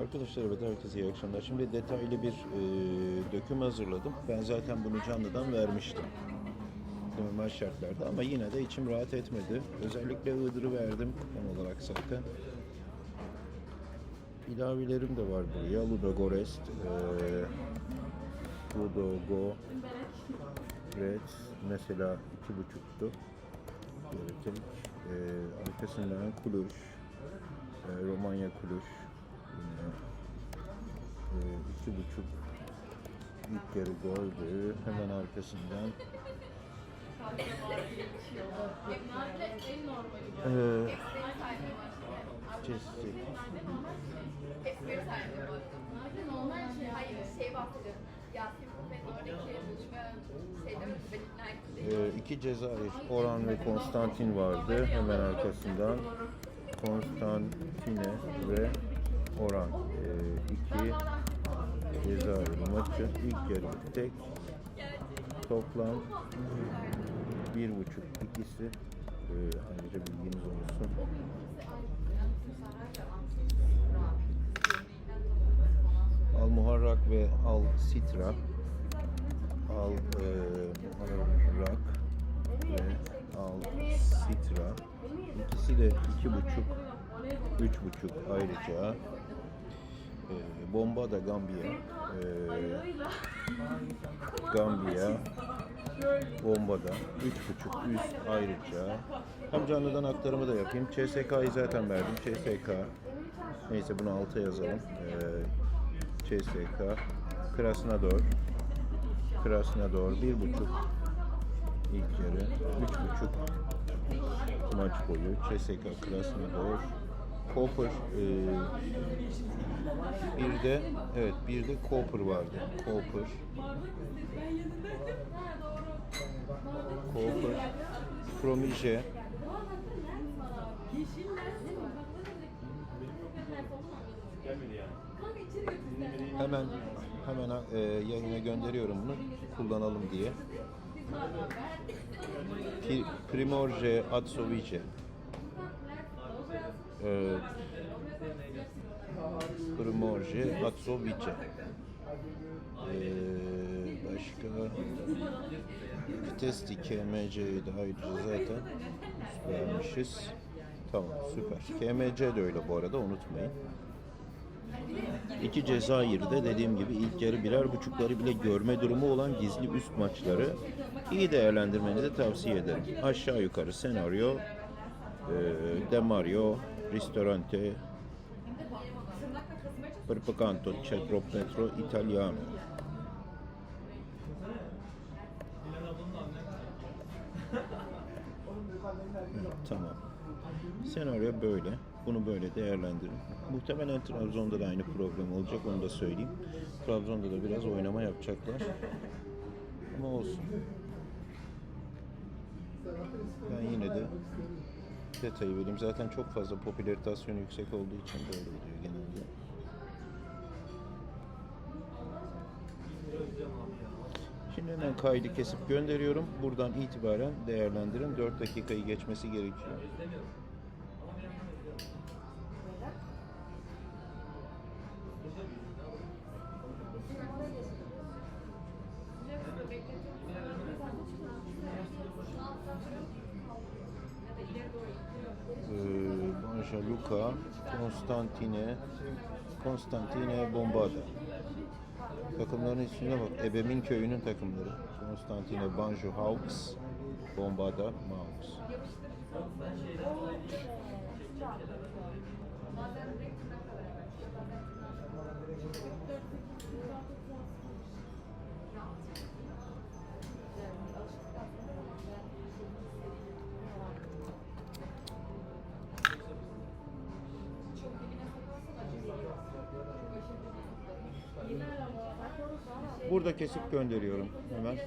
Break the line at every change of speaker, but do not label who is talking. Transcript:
Arkadaşlar evet herkese iyi akşamlar. Şimdi detaylı bir e, döküm hazırladım. Ben zaten bunu canlıdan vermiştim. Normal şartlarda ama yine de içim rahat etmedi. Özellikle Iğdır'ı verdim tam olarak zaten. İlavilerim de var buraya. Ludogorest, e, Ludogo, Red mesela iki buçuktu. Yönetim. E, arkasından Kuluş, e, Romanya Kuluş,
Buffett'in oradaki buluşma şeyde mi? Ben ikna ettim.
E, iki Cezayir, Orhan ve Konstantin vardı. Hemen arkasından Konstantine ve Orhan. E, iki Cezayir maçı ilk yarı tek. Toplam bir buçuk ikisi e, ayrıca bilginiz olsun. Al Muharrak ve Al Sitra Al e, Muharrak ve Al Sitra ikisi de iki buçuk üç buçuk ayrıca e, Bomba da Gambiya. E, Gambiya. Bomba'da üç buçuk üst ayrıca. Hem canlıdan aktarımı da yapayım. CSK'yı zaten verdim. CSK neyse bunu alta yazalım. Ee, CSK Krasnodar. Krasnodar. Bir buçuk. İlk yarı. Üç buçuk. Maç boyu. CSK Krasnodar Cooper e, bir de evet bir de Cooper vardı. Cooper Cooper Promije Hemen hemen e, yayına gönderiyorum bunu kullanalım diye. Pri- Primorje Atsovice. E, Primorje Atsovice. E, başka Testi KMC'yi de ayrıca zaten vermişiz. Tamam süper. KMC de öyle bu arada unutmayın. İki Cezayir'de dediğim gibi ilk yarı birer buçukları bile görme durumu olan gizli üst maçları iyi değerlendirmenizi tavsiye ederim. Aşağı yukarı senaryo, e, Demario, Ristorante, Perpacanto, Centropetro, Italiano. Hı, Tamam. Senaryo böyle. Bunu böyle değerlendirin. Muhtemelen Trabzon'da da aynı program olacak onu da söyleyeyim. Trabzon'da da biraz oynama yapacaklar. Ama olsun. Ben yine de detayı vereyim. Zaten çok fazla popülaritasyonu yüksek olduğu için böyle oluyor genelde. Şimdi hemen kaydı kesip gönderiyorum. Buradan itibaren değerlendirin. 4 dakikayı geçmesi gerekiyor. Banja Luka, Konstantine, Konstantine Bombada. Takımların ismine bak. Ebemin köyünün takımları. Konstantine Banjo Hawks, Bombada Mavs. Burada kesip gönderiyorum hemen.